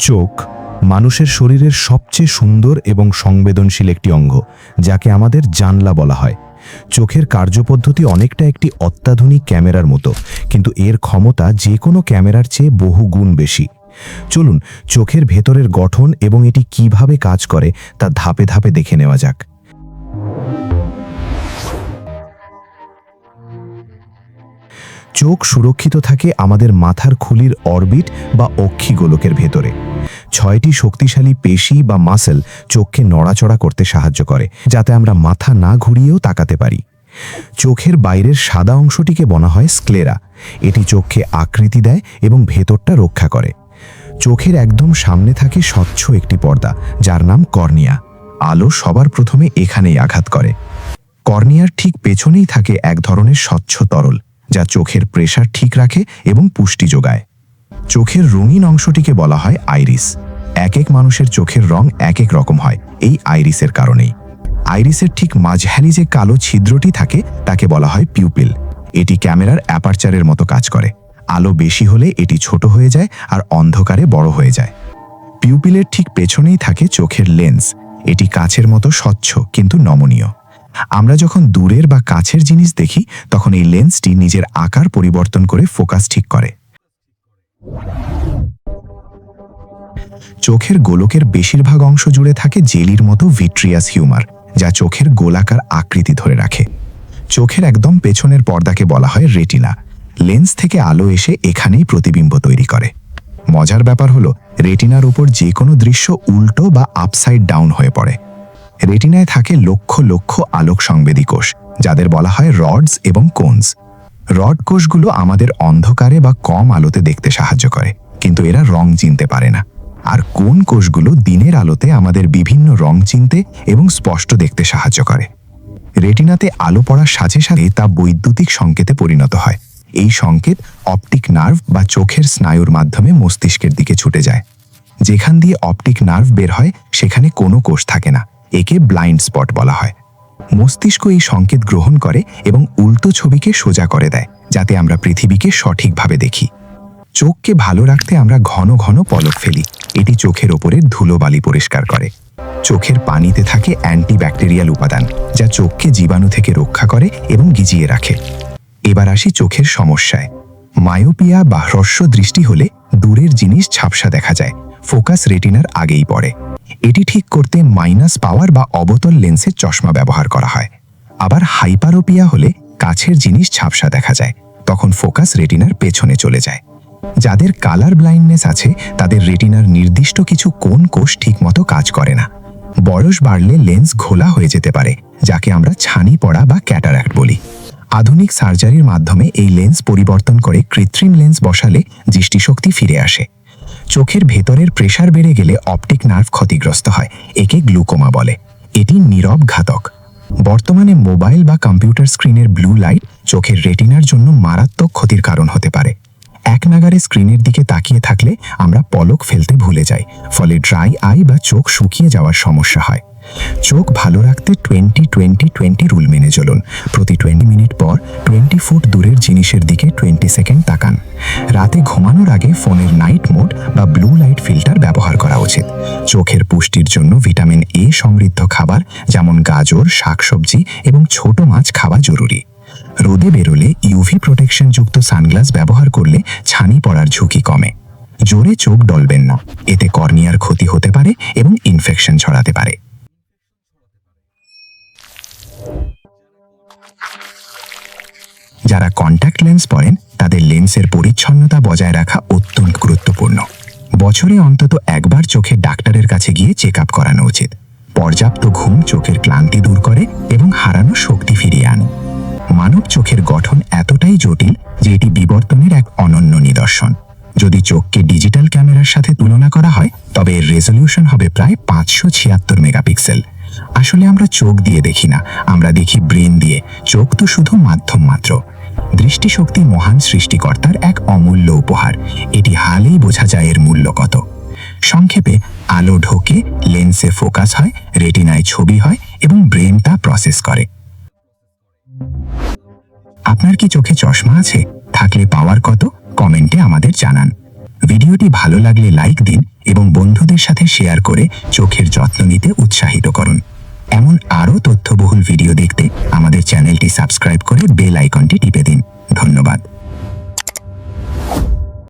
চোখ মানুষের শরীরের সবচেয়ে সুন্দর এবং সংবেদনশীল একটি অঙ্গ, যাকে আমাদের জানলা বলা হয়। চোখের কার্যপদ্ধতি অনেকটা একটি অত্যাধুনিক ক্যামেরার মতো, কিন্তু এর ক্ষমতা যে কোনো ক্যামেরার চেয়ে বহু গুণ বেশি। চলুন, চোখের ভেতরের গঠন এবং এটি কীভাবে কাজ করে তা ধাপে ধাপে দেখে নেওয়া যাক। চোখ সুরক্ষিত থাকে আমাদের মাথার খুলির অরবিট বা অক্ষি গোলকের ভেতরে। ছয়টি শক্তিশালী পেশি বা মাসেল চোখকে নড়াচড়া করতে সাহায্য করে, যাতে আমরা মাথা না ঘুরিয়েও তাকাতে পারি। চোখের বাইরের সাদা অংশটিকে বলা হয় স্ক্লেরা। এটি চোখকে আকৃতি দেয় এবং ভেতরটা রক্ষা করে। চোখের একদম সামনে থাকে স্বচ্ছ একটি পর্দা, যার নাম কর্নিয়া। আলো সবার প্রথমে এখানেই আঘাত করে। কর্নিয়ার ঠিক পেছনেই থাকে এক ধরনের স্বচ্ছ তরল। যা চোখের প্রেশার ঠিক রাখে এবং পুষ্টি যোগায়। চোখের রঙিন অংশটিকে বলা হয় আইরিস। এক এক মানুষের চোখের রং এক এক রকম হয়, এই আইরিসের কারণেই। আইরিসের ঠিক মাঝখানে যে কালো ছিদ্রটি থাকে, তাকে বলা হয় পিউপিল। এটি ক্যামেরার অ্যাপারচারের মতো কাজ করে। আলো বেশি হলে এটি ছোট হয়ে যায় আর অন্ধকারে বড় হয়ে যায়। পিউপিলের ঠিক পেছনেই থাকে চোখের লেন্স। এটি কাছের মতো স্বচ্ছ কিন্তু নমনীয়। আমরা যখন দূরের বা কাছের জিনিস দেখি, তখন এই লেন্সটি নিজের আকার পরিবর্তন করে ফোকাস ঠিক করে। চোখের গোলকের বেশিরভাগ অংশ জুড়ে থাকে জেলির মতো ভিট্রিয়াস হিউমার, যা চোখের গোলাকার আকৃতি ধরে রাখে। চোখের একদম পেছনের পর্দাকে বলা হয় রেটিনা। লেন্স থেকে আলো এসে এখানেই প্রতিবিম্ব তৈরি করে। মজার ব্যাপার হলো, রেটিনার উপর যে কোনো দৃশ্য উল্টো বা আপসাইড ডাউন হয়ে পড়ে। রেটিনায় থাকে লক্ষ লক্ষ আলোক সংবেদী কোষ, যাদের বলা হয় রডস এবং কোনস। রড কোষগুলো আমাদের অন্ধকারে বা কম আলোতে দেখতে সাহায্য করে, কিন্তু এরা রং চিনতে পারে না। আর কোন কোষগুলো দিনের আলোতে আমাদের বিভিন্ন রং চিনতে এবং স্পষ্ট দেখতে সাহায্য করে। রেটিনাতে আলো পড়ার সাথে সাথে তা বৈদ্যুতিক সংকেতে পরিণত হয়। এই সংকেত অপটিক নার্ভ বা চোখের স্নায়ুর মাধ্যমে মস্তিষ্কের দিকে ছুটে যায়। যেখান দিয়ে অপটিক নার্ভ বের হয়, সেখানে কোনো কোষ থাকে না। একে ব্লাইন্ড স্পট বলা হয়। মস্তিষ্ক এই সংকেত গ্রহণ করে এবং উল্টো ছবিকে সোজা করে দেয়, যাতে আমরা পৃথিবীকে সঠিকভাবে দেখি। চোখকে ভালো রাখতে আমরা ঘন ঘন পলক ফেলি। এটি চোখের ওপরের ধুলোবালি পরিষ্কার করে। চোখের পানিতে থাকে অ্যান্টিব্যাকটেরিয়াল উপাদান, যা চোখকে জীবাণু থেকে রক্ষা করে এবং গিজিয়ে রাখে। এবার আসি চোখের সমস্যায়। মায়োপিয়া বা হ্রস্ব দৃষ্টি হলে দূরের জিনিস ঝাপসা দেখা যায়, ফোকাস রেটিনার আগেই পড়ে। এটি ঠিক করতে মাইনাস পাওয়ার বা অবতল লেন্সের চশমা ব্যবহার করা হয়। আবার হাইপারোপিয়া হলে কাছের জিনিস ঝাপসা দেখা যায়, তখন ফোকাস রেটিনার পেছনে চলে যায়। যাদের কালার ব্লাইন্ডনেস আছে, তাদের রেটিনার নির্দিষ্ট কিছু কোন কোষ ঠিকমতো কাজ করে না। বয়স বাড়লে লেন্স ঘোলা হয়ে যেতে পারে, যাকে আমরা ছানি পড়া বা ক্যাটারাক্ট বলি। আধুনিক সার্জারির মাধ্যমে এই লেন্স পরিবর্তন করে কৃত্রিম লেন্স বসালে দৃষ্টিশক্তি ফিরে আসে। চোখের ভেতরের প্রেশার বেড়ে গেলে অপটিক নার্ভ ক্ষতিগ্রস্ত হয়, একে গ্লুকোমা বলে। এটি নীরব ঘাতক। বর্তমানে মোবাইল বা কম্পিউটার স্ক্রিনের ব্লু লাইট চোখের রেটিনার জন্য মারাত্মক ক্ষতির কারণ হতে পারে। এক নাগারে স্ক্রিনের দিকে তাকিয়ে থাকলে আমরা পলক ফেলতে ভুলে যাই, ফলে ড্রাই আই বা চোখ শুকিয়ে যাওয়ার সমস্যা হয়। চোখ ভালো রাখতে টোয়েন্টি টোয়েন্টি টোয়েন্টি রুল মেনে চলুন। প্রতি টোয়েন্টি মিনিট পর টোয়েন্টি ফুট দূরের জিনিসের দিকে টোয়েন্টি সেকেন্ড তাকান। রাতে ঘুমানোর আগে ফোনের নাইট মোড বা ব্লু লাইট ফিল্টার ব্যবহার করা উচিত। চোখের পুষ্টির জন্য ভিটামিন এ সমৃদ্ধ খাবার, যেমন গাজর, শাকসবজি এবং ছোট মাছ খাওয়া জরুরি। রোদে বেরোলে ইউভি প্রোটেকশন যুক্ত সানগ্লাস ব্যবহার করলে ছানি পড়ার ঝুঁকি কমে। জোরে চোখ ডলবেন না। এতে কর্নিয়ার ক্ষতি হতে পারে এবং ইনফেকশন ছড়াতে পারে। যারা কন্ট্যাক্ট লেন্স পরেন, তাদের লেন্সের পরিচ্ছন্নতা বজায় রাখা অত্যন্ত গুরুত্বপূর্ণ। বছরে অন্তত একবার চোখে ডাক্তারের কাছে গিয়ে চেক আপ করানো উচিত। পর্যাপ্ত ঘুম চোখের ক্লান্তি দূর করে এবং হারানো শক্তি ফিরিয়ে আনে। মানব চোখের গঠন এতটাই জটিল যে এটি বিবর্তনের এক অনন্য নিদর্শন। যদি চোখকে ডিজিটাল ক্যামেরার সাথে তুলনা করা হয়, তবে এর রেজলিউশন হবে প্রায় পাঁচশো ছিয়াত্তর মেগাপিক্সেল আসলে আমরা চোখ দিয়ে দেখি না, আমরা দেখি ব্রেন দিয়ে। চোখ তো শুধু মাধ্যম মাত্র। দৃষ্টিশক্তি মহান সৃষ্টিকর্তার এক অমূল্য উপহার। এটি হালেই বোঝা যায় এর মূল্য কত। সংক্ষেপে, আলো ঢোকে, লেন্সে ফোকাস হয়, রেটিনায় ছবি হয় এবং ব্রেন তা প্রসেস করে। আপনার কি চোখে চশমা আছে? থাকলে পাওয়ার কত? কমেন্টে আমাদের জানান। ভিডিওটি ভালো লাগলে লাইক দিন এবং বন্ধুদের সাথে শেয়ার করে চোখের যত্ন নিতে উৎসাহিত করুন। এমন আরও তথ্যবহুল ভিডিও দেখতে আমাদের চ্যানেলটি সাবস্ক্রাইব করে বেল আইকনটি টিপে দিন। ধন্যবাদ।